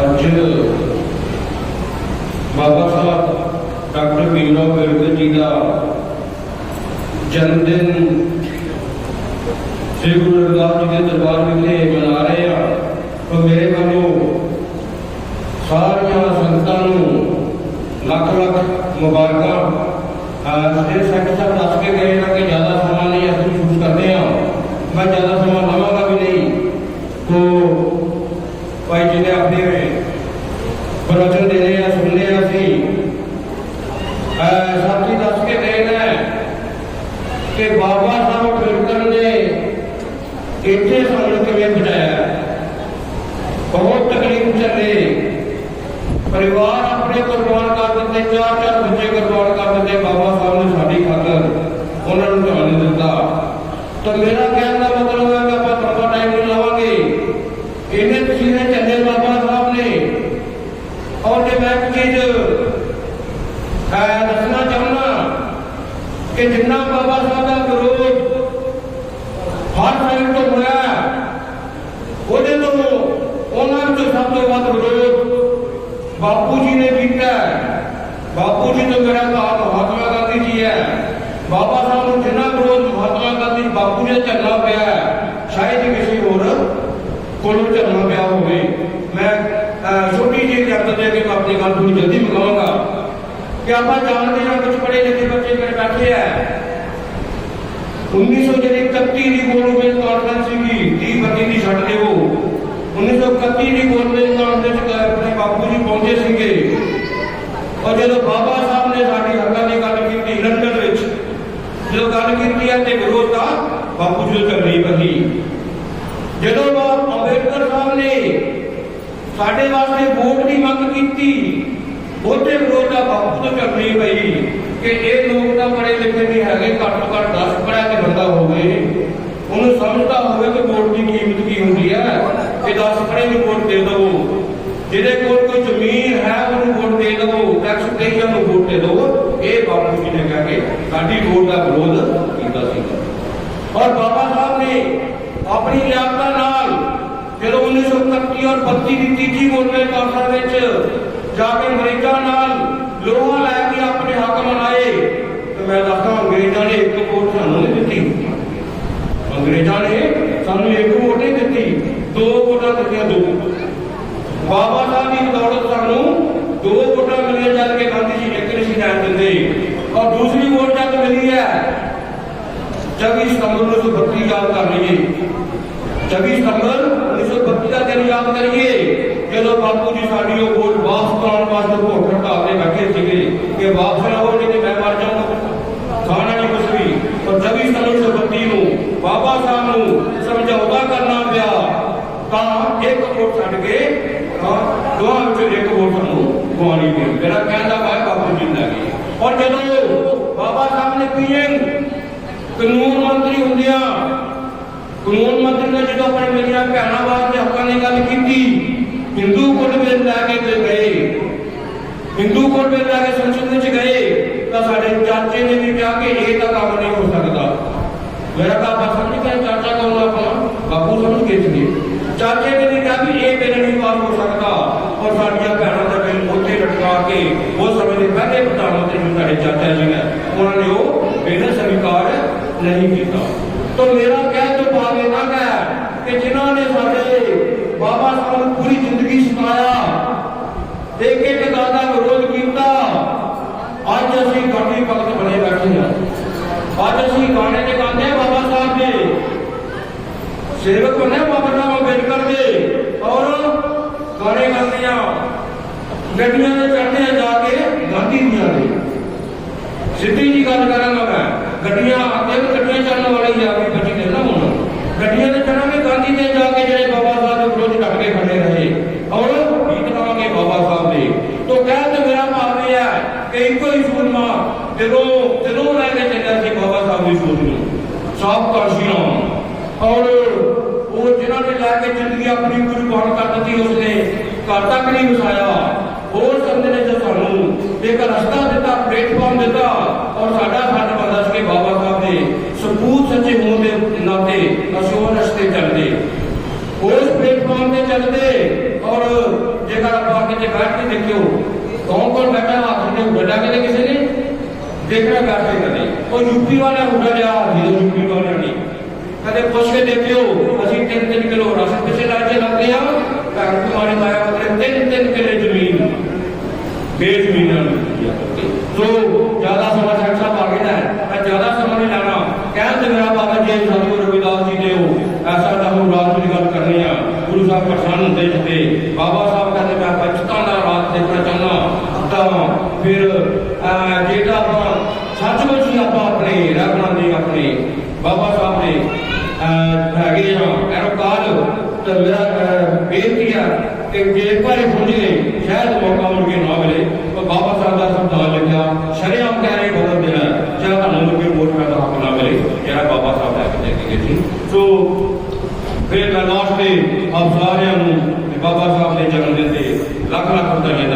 ਅੱਜ ਬਾਬਾ ਸਾਹਿਬ, ਡਾਕਟਰ ਭੀਮਰਾਓ ਅੰਬੇਡਕਰ ਜੀ ਦਾ ਜਨਮ ਦਿਨ ਸ੍ਰੀ ਗੁਰੂ ਰਵਿਦਾਸ ਜੀ ਦੇ ਦਰਬਾਰ ਵਿਖੇ ਮਨਾ ਰਹੇ ਆ ਤਾਂ ਮੇਰੇ ਵੱਲੋਂ ਸਾਰੀਆਂ ਸੰਗਤਾਂ ਨੂੰ ਲੱਖ ਲੱਖ ਮੁਬਾਰਕਾਂ। ਸ੍ਰੀ ਜਿਹੜੇ ਸੈਕਟਰ ਸਾਹਿਬ ਦੱਸ ਕੇ ਗਏ ਨਾ ਕਿ ਜ਼ਿਆਦਾ ਸਮਾਂ ਨਹੀਂ, ਅਸੀਂ ਮਹਿਸੂਸ ਕਰਦੇ ਆ ਮੈਂ ਜ਼ਿਆਦਾ ਸਮਾਂ ਲਵਾਂਗਾ ਵੀ ਨਹੀਂ ਤੋ ਭਾਈ ਜੀ ਨੇ ਆਪਣੇ ਪ੍ਰਵਚਨ ਦੇ ਰਹੇ ਆ ਸੁਣਨੇ ਆ ਅਸੀਂ। ਸਾਥੀ ਦੱਸ ਕੇ ਗਏ ਨੇ ਕਿ ਬਾਬਾ ਸਾਹਿਬ ਅੰਬੇਡਕਰ ਨੇ ਇੱਥੇ ਸਾਨੂੰ ਕਿਵੇਂ ਬਚਾਇਆ ਬਹੁਤ ਤਕਲੀਫ ਚੱਲੇ। ਪਰਿਵਾਰ ਆਪਣੇ ਕੁਰਬਾਨ ਕਰ ਦਿੰਦੇ, ਚਾਰ ਚਾਰ ਬੱਚੇ ਕੁਰਬਾਨ ਕਰ ਦਿੰਦੇ, ਬਾਬਾ ਸਾਹਿਬ ਨੇ ਸਾਡੀ ਖਾਤਰ ਉਹਨਾਂ ਨੂੰ ਧਿਆਨ ਦਿੱਤਾ। ਤਾਂ ਮੇਰਾ ਕਹਿਣ ਦਾ ਮਤਲਬ ਹੈ ਕਿ ਆਪਾਂ ਥੋੜਾ ਟਾਈਮ ਨਹੀਂ ਲਾਵਾਂਗੇ। ਇਹਨੇ ਤੁਸੀਂ ਚੱਲੇ ਬਾਬਾ ਨੇ ਔਰ ਜੇ ਇੱਕ ਚੀਜ਼ ਅਹ ਦੱਸਣਾ ਚਾਹੁੰਦਾ ਕਿ ਜਿੰਨਾ ਬਾਬਾ ਸਾਹਿਬ ਦਾ ਵਿਰੋਧ ਹਰ ਸਾਈਡ ਤੋਂ ਹੋਇਆ ਉਹਦੇ ਤੋਂ ਉਹਨਾਂ ਵਿੱਚੋਂ ਸਭ ਤੋਂ ਵੱਧ ਵਿਰੋਧ ਬਾਪੂ ਜੀ ਨੇ ਕੀਤਾ ਬਾਪੂ ਜੀ ਤੋਂ ਮੇਰਾ ਭਾਵ ਮਹਾਤਮਾ ਗਾਂਧੀ ਜੀ ਹੈ। ਬਾਬਾ ਸਾਹਿਬ ਨੂੰ ਜਿੰਨਾ ਵਿਰੋਧ ਮਹਾਤਮਾ ਗਾਂਧੀ ਬਾਪੂ ਨੇ ਝੱਲਣਾ ਪਿਆ ਹੈ, ਸ਼ਾਇਦ ਹੀ ਕਿਸੇ ਹੋਰ ਕੋਲੋਂ ਝੱਲਣਾ ਪਿਆ ਹੋਵੇ ਮੈਂ ਅਹ, ਛੋਟੀ ਜਿਹੀ ਗੱਲ ਦੇ ਕੇ ਮੈਂ ਆਪਣੀ ਗੱਲ ਥੋੜੀ ਜਲਦੀ ਮੁਕਾਵਾਂਗਾ ਕਿ ਆਪਾਂ ਜਾਣਦੇ ਹਾਂ ਕੁਝ ਬੜੇ ਲਿਖੇ ਬੱਚੇ ਮੇਰੇ ਬੈਠੇ ਆ। 1931 ਦੀ ਗਵਰਨਮੈਂਟ ਕਾਨਫਰੰਸ ਸੀਗੀ 30 ਬੱਤੀ ਦੀ ਛੱਡ ਦਿਓ। 1931 ਦੀ ਗਵਰਨਮੈਂਟ ਕਾਨਫਰੰਸ ਵਿੱਚ ਆਪਣੇ ਬਾਪੂ ਜੀ ਪਹੁੰਚੇ ਸੀਗੇ। ਔਰ ਜਦੋਂ ਬਾਬਾ ਸਾਹਿਬ ਨੇ ਸਾਡੀ ਹੱਕਾਂ ਦੀ ਗੱਲ ਕੀਤੀ, ਲੰਡਨ ਵਿੱਚ। ਜਦੋਂ ਗੱਲ ਕੀਤੀ ਹੈ ਤੇ ਵਿਰੋਧ ਦਾ ਬਾਪੂ ਜੀ ਤੋਂ ਨਹੀਂ ਪਈ ਜਦੋਂ ਬਾਬ ਅੰਬੇਡਕਰ ਸਾਹਿਬ ਨੇ ਸਾਡੇ ਵਾਸਤੇ ਵੋਟ ਦੀ ਮੰਗ ਕੀਤੀ। ਉਹਦੇ ਵਿਰੋਧ ਦਾ ਬਾਪੂ ਤੋਂ ਚੱਲਣੀ ਪਈ ਕਿ ਇਹ ਲੋਕ ਤਾਂ ਬੜੇ ਲਿਖੇ ਨਹੀਂ ਹੈਗੇ, ਘੱਟ ਤੋਂ ਘੱਟ 10 ਪੜਿਆ ਤੇ ਬੰਦਾ ਹੋਵੇ। ਉਹਨੂੰ ਸਮਝਦਾ ਹੋਵੇ ਕਿ ਵੋਟ ਦੀ ਕੀਮਤ ਕੀ ਹੁੰਦੀ ਹੈ, ਕਿ 10 ਪੜੇ ਨੂੰ ਵੋਟ ਦੇ ਦਿਓ ਜਿਹਦੇ ਕੋਲ ਕੋਈ ਜ਼ਮੀਨ ਹੈ, ਉਹਨੂੰ ਵੋਟ ਦੇ ਦਿਓ ਟੈਕਸ ਦੇਈਆਂ ਨੂੰ ਵੋਟ ਦੇ ਦਿਓ ਇਹ ਬਾਪੂ ਜੀ ਨੇ ਕਹਿ ਕੇ ਸਾਡੀ ਵੋਟ ਦਾ ਵਿਰੋਧ ਕੀਤਾ ਸੀ। ਔਰ ਬਾਬਾ ਸਾਹਿਬ ਨੇ ਆਪਣੀ ਲਿਆਕਤਾਂ 1931 ਔਰ 32 ਦੀ ਤੀਜੀ ਗਵਰਨਮੈਂਟ ਕਾਨਫਰੰਸ ਵਿੱਚ ਜਾ ਕੇ ਅੰਗਰੇਜ਼ਾਂ ਨਾਲ ਲੋਹਾ ਲੈ ਕੇ ਆਪਣੇ ਹੱਕ ਮਨਾਏ, ਤੇ ਮੈਂ ਦੱਸਦਾ ਅੰਗਰੇਜ਼ਾਂ ਨੇ ਇੱਕ ਵੋਟ ਸਾਨੂੰ ਨਹੀਂ ਦਿੱਤੀ। ਅੰਗਰੇਜ਼ਾਂ ਨੇ ਸਾਨੂੰ ਇੱਕ ਵੋਟ ਨਹੀਂ ਦਿੱਤੀ, ਦੋ ਵੋਟਾਂ ਦਿੱਤੀਆਂ ਦੋ। ਬਾਬਾ ਸਾਹਿਬ ਦੀ ਬਦੌਲਤ ਸਾਨੂੰ ਦੋ ਵੋਟਾਂ ਮਿਲੀਆਂ ਜਦ ਕੇ ਗਾਂਧੀ ਜੀ ਇੱਕ ਨਹੀਂ ਸੀ ਦਿੰਦੇ। ਔਰ ਦੂਸਰੀ ਵੋਟ ਜਦ ਮਿਲੀ ਹੈ 24 ਸਤੰਬਰ 1932 ਯਾਦ ਕਰ ਲਈਏ। 24 ਸਤੰਬਰ ਬੱਤੀ ਦਾ ਦਿਨ ਯਾਦ ਕਰੀਏ, ਜਦੋਂ ਬਾਪੂ ਜੀ ਸਾਡੀ ਉਹ ਵੋਟ ਵਾਪਸ ਕਰਾਉਣ ਵਾਸਤੇ ਭੁੱਖ ਹੜਤਾਲ ਬੈਠੇ ਸੀਗੇ, ਕਿ ਵਾਪਸ ਨਾ ਹੋ ਨਹੀਂ ਮੈਂ ਮਰ ਜਾਊਂਗਾ ਖਾਣਾ ਨਹੀਂ ਕੁਛ ਵੀ, ਪਰ 24 ਸਤੰਬਰ 1932 ਨੂੰ, ਬਾਬਾ ਸਾਹਿਬ ਨੂੰ ਸਮਝੌਤਾ ਕਰਨਾ ਪਿਆ, ਤਾਂ ਇੱਕ ਵੋਟ ਛੱਡ ਕੇ ਹਾਂ ਦੋਹਾਂ ਵਿੱਚ ਇੱਕ ਵੋਟ ਨੂੰ ਗਵਾਣੀ ਪਈ ਮੇਰਾ ਕਹਿੰਦਾ ਭਾਈ ਬਾਪੂ ਜੀ ਦਾ ਕੀ। ਔਰ ਜਦੋਂ ਬਾਬਾ ਸਾਹਿਬ ਨੇ ਪੀਐਮ, ਕਾਨੂੰਨ ਮੰਤਰੀ ਹੁੰਦਿਆਂ, ਕਾਨੂੰਨ ਮੰਤਰੀ ਨੇ ਜਦੋਂ ਆਪਣੇ ਮੇਰੀਆਂ ਭੈਣਾਂ ਵਾਸਤੇ ਹੱਕਾਂ ਦੀ ਗੱਲ ਕੀਤੀ ਹਿੰਦੂ ਕੋਡ ਬਿੱਲ ਲੈ ਕੇ ਤੇ ਗਏ ਹਿੰਦੂ ਕੋਡ ਬਿੱਲ ਲੈ ਕੇ ਸੰਸਦ ਵਿੱਚ ਗਏ ਤਾਂ ਸਾਡੇ ਚਾਚੇ ਨੇ ਵੀ ਕਿਹਾ ਕਿ ਇਹ ਤਾਂ ਕੰਮ ਨਹੀਂ ਹੋ ਸਕਦਾ ਮੇਰਾ ਕਾਪਾ ਸਮਝ ਕੇ ਚਾਚਾ ਕਹੂੰਗਾ ਆਪਣਾ ਬਾਪੂ ਸਮਝ ਕੇ ਸੀ ਚਾਚੇ ਨੇ ਵੀ ਕਿਹਾ ਵੀ ਇਹ ਬਿੱਲ ਨਹੀਂ ਪਾਸ ਹੋ ਸਕਦਾ। ਔਰ ਸਾਡੀਆਂ ਭੈਣਾਂ ਦਾ ਬਿੱਲ ਉੱਥੇ ਲਟਕਾ ਕੇ ਉਹ ਸਮੇਂ ਦੇ ਪਹਿਲੇ ਪ੍ਰਧਾਨ ਮੰਤਰੀ ਨੂੰ ਸਾਡੇ ਚਾਚਾ ਜੀ ਨੇ। ਉਹਨਾਂ ਨੇ ਉਹ ਬਿੱਲ ਸਵੀਕਾਰ ਨਹੀਂ ਕੀਤਾ। ਤਾਂ ਮੇਰਾ ਕਹਿ ਤੋਂ ਭਾਵ ਇਹ ਨਾ ਹੈ ਕਿ ਜਿਨ੍ਹਾਂ ਨੇ ਸਾਡੇ ਬਾਬਾ ਸਾਹਿਬ ਨੂੰ ਪੂਰੀ ਜ਼ਿੰਦਗੀ ਸਿਖਾਇਆ ਇੱਕ ਇੱਕ ਗੱਲ ਦਾ ਵਿਰੋਧ ਕੀਤਾ, ਅੱਜ ਅਸੀਂ ਗਾਂਧੀ ਭਗਤ ਬਣੇ ਬੈਠੇ ਹਾਂ। ਅੱਜ ਅਸੀਂ ਗਾਣੇ ਤੇ ਗਾਉਂਦੇ ਹਾਂ ਬਾਬਾ ਸਾਹਿਬ ਦੇ ਸੇਵਕ ਬਣੇ ਹਾਂ ਬਾਬਾ ਸਾਹਿਬ ਅੰਬੇਡਕਰ ਦੇ ਔਰ ਗਾਣੇ ਗਾਉਂਦੇ ਹਾਂ ਗੱਡੀਆਂ ਤੇ ਚੜ੍ਹਦੇ ਹਾਂ ਜਾ ਕੇ ਗਾਂਧੀ ਦੀਆਂ ਦੇ ਸਿੱਧੀ ਜੀ ਗੱਲ ਕਰਾਂਗਾ ਮੈਂ ਗੱਡੀਆਂ ਅੱਗੇ ਵੀ ਗੱਡੀਆਂ ਚੱਲਣ ਵਾਲੀ ਆ ਵੀ ਬੱਚੀ ਨੇ ਨਾ ਹੁਣ ਗੱਡੀਆਂ ਤੇ ਚੜਾਂਗੇ ਗਾਂਧੀ ਦੇ ਜਾ ਕੇ ਜਿਹੜੇ ਬਾਬਾ ਸਾਹਿਬ ਦੇ ਵਿਰੋਧ ਡਟ ਕੇ ਖੜੇ ਰਹੇ ਔਰ ਗੀਤ ਗਾਵਾਂਗੇ ਬਾਬਾ ਸਾਹਿਬ ਦੇ ਤੋਂ ਕਹਿ ਤੇ ਮੇਰਾ ਭਾਵ ਇਹ ਹੈ ਕਿ ਇੱਕੋ ਹੀ ਸੂਰਮਾ ਜਦੋਂ ਜਦੋਂ ਲੈ ਕੇ ਚੱਲਿਆ ਸੀ ਬਾਬਾ ਸਾਹਿਬ ਦੀ ਸੋਚ ਨੂੰ ਸਾਫ਼ ਕਾਸ਼ੀ ਰਾਮ ਔਰ ਉਹ ਜਿਨ੍ਹਾਂ ਨੇ ਲੈ ਕੇ ਜ਼ਿੰਦਗੀ ਆਪਣੀ ਕੁਰਬਾਨ ਕਰ ਦਿੱਤੀ, ਉਸਨੇ ਘਰ ਤੱਕ ਨਹੀਂ ਵਸਾਇਆ। ਹੋਰ ਸੰਦੇ ਨੇ ਜੋ ਸਾਨੂੰ। ਇੱਕ ਰਸਤਾ ਦਿੱਤਾ, ਪਲੇਟਫਾਰਮ ਦਿੱਤਾ ਔਰ ਸਾਡਾ ਫਰਜ਼ ਬਣਦਾ ਸੀ ਕਿ ਬਾਬਾ ਸਾਹਿਬ ਦੇ ਸਪੂਤ ਸੱਚੇ ਹੋਣ ਦੇ ਨਾਤੇ ਅਸੀਂ ਉਹ ਰਸਤੇ ਚੱਲਦੇ। ਉਸ ਪਲੇਟਫਾਰਮ ਤੇ ਚੱਲਦੇ ਔਰ ਜੇਕਰ ਆਪਾਂ ਕਿਤੇ ਬੈਠ ਕੇ ਦੇਖਿਓ, ਕੌਣ ਕੌਣ ਬੈਠਾ, ਹੱਥ ਨੇ ਵੱਡਾ ਕਿਤੇ ਕਿਸੇ ਨੇ? ਦੇਖਣਾ ਬੈਠ ਕਦੇ ਉਹ ਯੂਪੀ ਵਾਲਾ ਉੱਡਾ ਲਿਆ ਜਿਹੜਾ ਯੂਪੀ ਵਾਲਾ ਨਹੀਂ। ਕਦੇ ਪੁੱਛ ਕੇ ਦੇਖਿਓ, ਅਸੀਂ ਤਿੰਨ ਤਿੰਨ ਕਿਲੋ ਰਸਨ ਪਿਛੇ ਕੇ ਲੱਗਦੇ ਆ, ਘਰ ਤੁਹਾਡੇ ਮਾਇਆ ਬਦਲੇ ਤਿੰਨ ਤਿੰਨ ਕਿਲੇ ਜ਼ਮੀਨ। ਬੇਜ਼ਮੀਨਾਂ ਨੂੰ ਸੋ ਜ਼ਿਆਦਾ ਸਮਾਂ ਸੈਕਸ ਸਾਹਿਬ ਹੈ ਮੈਂ ਜ਼ਿਆਦਾ ਸਮਾਂ ਨਹੀਂ ਲੈਣਾ। ਕਹਿਣ ਤੇ ਮੇਰਾ ਬਾਬਾ ਜੀ ਸਤਿਗੁਰੂ ਰਵਿਦਾਸ ਜੀ ਨੇ ਉਹ ਐਸਾ ਦਾ ਰਾਤ ਦੀ ਗੱਲ ਕਰਨੀ ਆ। ਗੁਰੂ ਸਾਹਿਬ ਪਛਾਣ ਹੁੰਦੇ ਜਿੱਤੇ ਬਾਬਾ ਸਾਹਿਬ ਕਹਿੰਦੇ, ਮੈਂ ਬਚਪਨ ਦਾ ਰਾਤ ਦੇਖਣਾ ਚਾਹੁੰਦਾ ਤਾਂ ਫਿਰ ਜਿਹੜਾ ਆਪਾਂ ਸੱਚਮੁੱਚ ਹੀ ਆਪਾਂ ਆਪਣੇ ਰੱਖਣਾ ਦੇ ਆਪਣੇ ਬਾਬਾ ਸਾਹਿਬ ਨੇ ਹੈਗੇ ਆ ਐਰੋਕਾਲ ਤਾਂ ਮੇਰਾ ਬੇਨਤੀ ਆ ਕਿ ਜੇ ਇੱਕ ਵਾਰੀ ਪੁੱਜ ਸ਼ਾਇਦ ਮੌਕਾ ਮੁੜ ਕੇ ਨਾ ਮਿਲੇ ਪਰ ਬਾਬਾ ਸਾਹਿਬ ਦਾ ਸੰਤਾਨ ਲਿਖਿਆ, ਸ਼ਰਿਆਮ ਕਹਿ ਰਹੇ ਬਦਲ ਦੇਣਾ, ਜਾਂ ਤੁਹਾਨੂੰ ਮੁੜ ਕੇ ਵੋਟ ਦਾ ਹੱਕ ਨਾ ਮਿਲੇ, ਜਿਹੜਾ ਬਾਬਾ ਸਾਹਿਬ ਲੈ ਕੇ ਦੇ ਕੇ ਗਏ ਸੀ। ਸੋ, ਫਿਰ ਮੈਂ ਲਾਸਟ ਤੇ ਆਪ ਸਾਰਿਆਂ ਨੂੰ, ਬਾਬਾ ਸਾਹਿਬ ਦੇ ਜਨਮ ਦਿਨ ਤੇ ਲੱਖ ਲੱਖ ਵਧਾਈਆਂ